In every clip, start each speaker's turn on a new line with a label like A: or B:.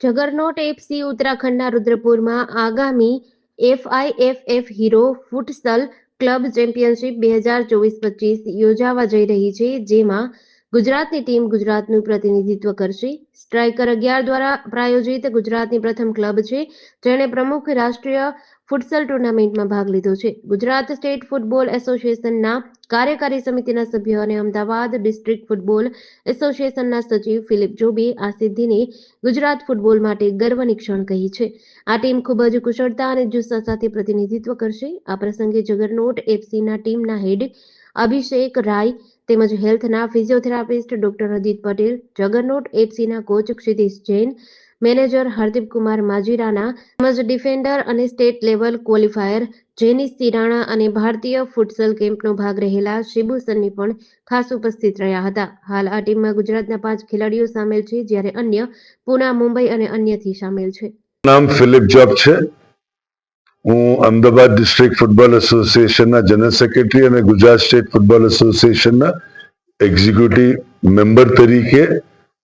A: Juggernaut FC ઉત્તરાખંડના રુદ્રપુરમાં આગામી FIFF Hero futsal club championship બે હજાર ચોવીસ પચીસ યોજાવા જઈ રહી છે, જેમાં ગુજરાતની ટીમ ગુજરાતનું પ્રતિનિધિત્વ કરશે. સ્ટ્રાઇકર અગિયાર દ્વારા પ્રાયોજિત ગુજરાતની પ્રથમ ક્લબ છે, જેણે પ્રમુખ રાષ્ટ્રીય ફૂટસલ ટુર્નામેન્ટમાં ભાગ લીધો છે. ગુજરાત સ્ટેટ ફૂટબોલ એસોસિએશનના કાર્યકારી સમિતિના સભ્ય અને અમદાવાદ ડિસ્ટ્રિક્ટ ફૂટબોલ એસોસિએશનના સચિવ ફિલિપ જોબે આ સિદ્ધિને ગુજરાત ફૂટબોલ માટે ગર્વની ક્ષણ કહી છે. આ ટીમ ખૂબ જ કુશળતા અને જુસ્સા સાથે પ્રતિનિધિત્વ કરશે. આ પ્રસંગે જગરનોટ એફસીના ટીમના હેડ અભિષેક રાય તેમજ હેલ્થના physiotherapist doctor Ajit Patel, Juggernaut એફસીના coach Kshitish Jain manager Hardeep Kumar Majirana તેમજ ડિફેન્ડર અને state level qualifier Jenis Sirana અને ભારતીય ફૂટસલ કેમ્પનો ભાગ રહેલા શિબુ સન્ની પણ ખાસ ઉપસ્થિત રહ્યા હતા. હાલ આ ટીમમાં ગુજરાતના પાંચ ખેલાડીઓ સામેલ છે, જ્યારે અન્ય પુના, મુંબઈ અને અન્યથી સામેલ છે.
B: નામ ફિલિપ જોબ છે. હું અમદાવાદ ડિસ્ટ્રિક્ટ ફૂટબોલ એસોસિએશનના જનરલ સેક્રેટરી અને ગુજરાત સ્ટેટ ફૂટબોલ એસોસિએશનના એક્ઝિક્યુટિવ મેમ્બર તરીકે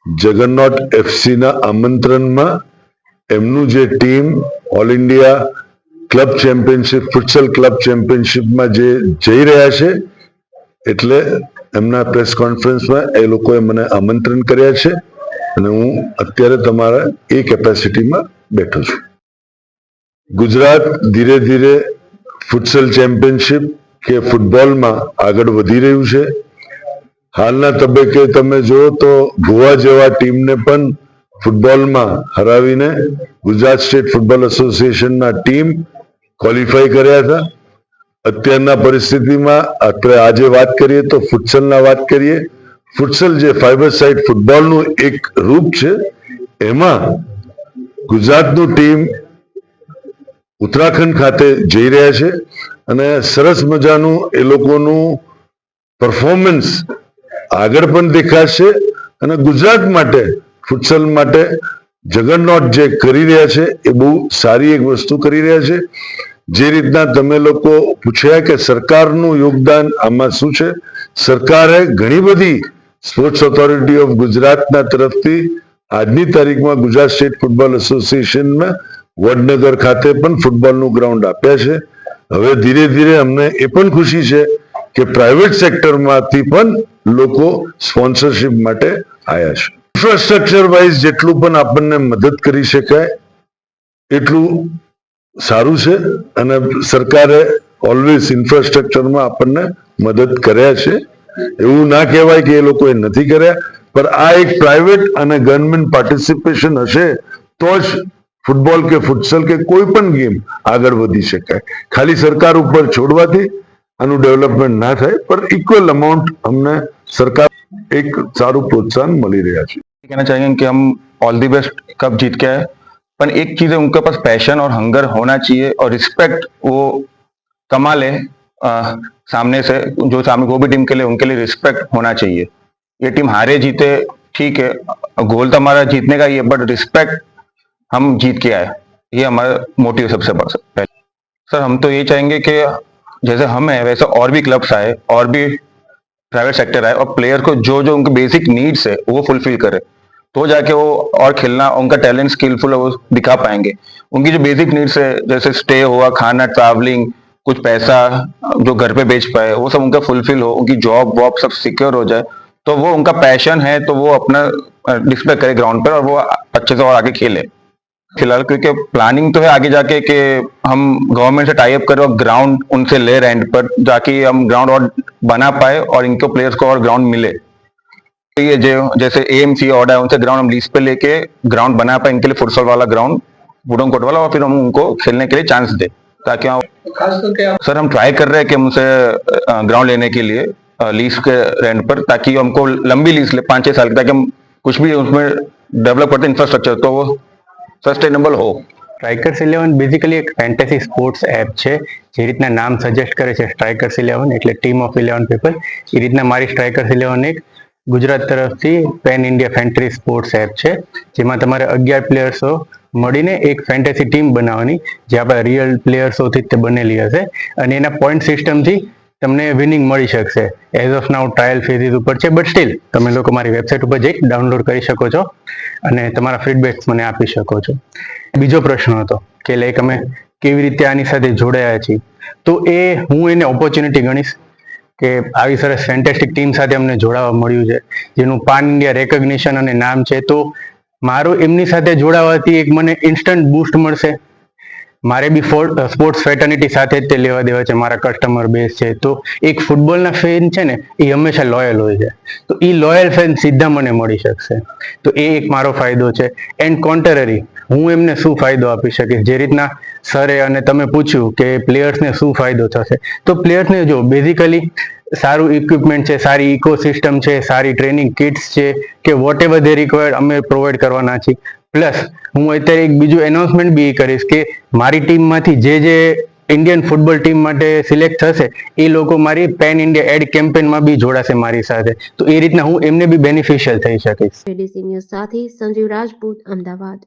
B: જગન્નોટ એફસીના આમંત્રણમાં એમનું જે team all India club championship, futsal club ચેમ્પિયનશિપમાં જે જઈ રહ્યા છે, એટલે એમના પ્રેસ કોન્ફરન્સમાં એ લોકોએ મને આમંત્રણ કર્યા છે અને હું અત્યારે તમારા એ કેપેસિટીમાં બેઠો છું. ગુજરાત ધીરે ધીરે ફૂટસલ ચેમ્પિયનશિપ કે ફૂટબોલમાં આગળ વધી રહ્યું છે. હાલના તબક્કે તમે જુઓ તો ગોવા જેવા ટીમને પણ ફૂટબોલમાં હરાવીને ગુજરાત સ્ટેટ ફૂટબોલ એસોસિએશનના ટીમ ક્વોલિફાય કર્યા હતા. અત્યારના પરિસ્થિતિમાં આપણે આજે વાત કરીએ તો ફૂટસલના વાત કરીએ. ફૂટસલ જે ફાઈબર સાઇડ ફૂટબોલનું એક રૂપ છે, એમાં ગુજરાતનું ટીમ ઉત્તરાખંડ ખાતે જઈ રહ્યા છે અને સરસ મજાનું એ લોકોનું પરફોર્મન્સ આગળ પણ દેખાશે અને ગુજરાત માટે, ફૂટસલ માટે જગન્નોટ જે કરી રહ્યા છે, એ બહુ સારી એક વસ્તુ કરી રહ્યા છે. જે રીતના તમે લોકો પૂછ્યા કે સરકારનું યોગદાન આમાં શું છે? સરકારે ઘણી બધી સ્પોર્ટ્સ ઓથોરિટી ઓફ ગુજરાતના તરફથી આજની તારીખમાં ગુજરાત સ્ટેટ ફૂટબોલ એસોસિએશનમાં વડનગર ખાતે પણ ફૂટબોલનું ગ્રાઉન્ડ આપ્યા છે. હવે ધીરે ધીરે અમને એ પણ ખુશી છે કે પ્રાઇવેટ સેક્ટરમાંથી પણ લોકો સ્પોન્સરશિપ માટે આવ્યા છે. ઇન્ફ્રાસ્ટ્રક્ચર વાઇઝ જેટલું પણ આપણને મદદ કરી શકાય, એટલું સારું છે અને સરકારે ઓલવેઝ ઇન્ફ્રાસ્ટ્રક્ચરમાં આપણને મદદ કર્યા છે. એવું ના કહેવાય કે એ લોકોએ નથી કર્યા, પણ આ એક પ્રાઇવેટ અને ગવર્મેન્ટ પાર્ટિસિપેશન હશે તો જ ફૂટબોલ કે ફૂટસલ કે કોઈ પણ ગેમ આગળ વધી શકાય. ખાલી સરકાર ઉપર છોડવાથી આનું ડેવલપમેન્ટ ના થાય પણ ઇક્વલ અમાઉન્ટ અમને સરકાર એક સારું પ્રોત્સાહન મળી રહ્યા છે
C: कहना चाहेंगे कि हम ऑल दी बेस्ट कप जीत के आए पर एक चीज है उनके पास पैशन और हंगर होना चाहिए और रिस्पेक्ट वो कमा ले अ, सामने से जो सामने वो भी टीम के लिए उनके लिए रिस्पेक्ट होना चाहिए ये टीम हारे जीते ठीक है गोल तो हमारा जीतने का ही है बट रिस्पेक्ट हम जीत के आए ये हमारा मोटिव सबसे बड़ा पहले सर हम तो ये चाहेंगे कि जैसे हम हैं, वैसे और भी क्लब्स आए, और भी प्राइवेट सेक्टर आए, और प्लेयर को जो जो उनके बेसिक नीड्स है, वो फुलफिल करे तो जाके वो और खेलना, उनका टैलेंट स्किलफुल वो दिखा पाएँगे। उनकी जो बेसिक नीड्स है, जैसे स्टे हुआ, खाना ट्रैवलिंग कुछ पैसा जो घर पे बेच पाए, वो सब उनका फुलफिल हो, उनकी जॉब वॉब सब सिक्योर हो जाए तो वो उनका पैशन है तो वो अपना डिस्प्ले करे ग्राउंड पर, और वो अच्छे से और आगे खेले। फ़िलहाल क्योंकि प्लानिंग तो है आगे जाके कि हम गवर्नमेंट से टाइप करें और ग्राउंड उनसे ले रेंट पर जाके हम ग्राउंड और बना पाए और इनको प्लेयर्स को और ग्राउंड मिले। ये जो जैसे एम सी ऑर्डर है उनसे ग्राउंड हम लीज पे लेके ग्राउंड बना पाए इनके लिए फुटसॉल वाला ग्राउंड वुडन कोट वाला और फिर हम उनको खेलने के लिए चांस दे ताकि हम
D: करके
C: सर हम ट्राई कर रहे हैं कि उनसे ग्राउंड लेने के लिए लीज के रेंट पर ताकि हमको लंबी लीज ले पाँच छह साल की ताकि हम कुछ भी उसमें डेवलप करते इंफ्रास्ट्रक्चर तो वो સસ્ટેનેબલ હો.
E: સ્ટ્રાઇકર્સ ઇલેવન બેઝિકલી એક ફેન્ટેસી સ્પોર્ટ્સ એપ છે. જે રીતના નામ સજેસ્ટ કરે છે સ્ટ્રાઇકર્સ ઇલેવન એટલે ટીમ ઓફ ઇલેવન પીપલ એ રીતના મારી સ્ટ્રાઇકર્સ ઇલેવન એક ગુજરાત તરફથી pan India fantasy sports app છે. જેમાં તમારે અગિયાર પ્લેયર્સો મળીને એક ફેન્ટેસી ટીમ બનાવવાની. જે આપણા રિયલ પ્લેયર્સોથી તે બનેલી હશે. અને એના પોઈન્ટ સિસ્ટમથી તમને વિનિંગ મળી શકશે. As of now trial phases ઉપર છે બટ સ્ટીલ તમે લોકો મારી વેબસાઇટ ઉપર જઈ ડાઉનલોડ કરી શકો છો અને તમારા ફીડબેક્સ મને આપી શકો છો. બીજો પ્રશ્ન હતો કે લાઈક અમે કેવી રીતે આની સાથે જોડાયા છીએ? તો એ હું એને ઓપોર્ચ્યુનિટી ગણીશ કે આવી સરસ ફેન્ટેસ્ટિક ટીમ સાથે અમને જોડાવા મળ્યું છે. જેનું પાન ઇન્ડિયા રેકગ્નિશન અને નામ છે, તો મારું એમની સાથે જોડાવાથી એક મને ઇન્સ્ટન્ટ બૂસ્ટ મળશે. મારે બી સ્પોર્ટ્સ ફેટર્નિટી સાથે જ તે લેવા દેવા છે, મારા કસ્ટમર બેઝ છે. તો એક ફૂટબોલના ફેન છે ને, એ હંમેશા લોયલ હોય છે. તો એ લોયલ ફેન સીધા મને મળી શકશે. તો એ એક મારો ફાયદો છે. એન્ડ કોન્ટરરી હું એમને શું ફાયદો આપી શકીશ? જે રીતના સરે અને તમે પૂછ્યું કે પ્લેયર્સને શું ફાયદો થશે? તો પ્લેયર્સને જો બેઝિકલી સારું ઇક્વિપમેન્ટ છે, સારી ઇકોસિસ્ટમ છે, સારી ટ્રેનિંગ કિટ્સ છે, કે વોટ એવર ધે રિક્વાયર્ડ અમે પ્રોવાઈડ કરવાના છીએ. પ્લસ હું અત્યારે એક બીજું એનાઉન્સમેન્ટ બી કરીશ કે મારી ટીમમાંથી જે જે ઇન્ડિયન ફૂટબોલ ટીમ માટે સિલેક્ટ થશે, એ લોકો મારી પેન ઇન્ડિયા એડ કેમ્પેનમાં બી જોડાશે મારી સાથે. તો એ રીતના હું એમને બી બેનિફિશિયલ થઈ શકીશ.
A: સાથે સંજીવ રાજપૂત, અમદાવાદ.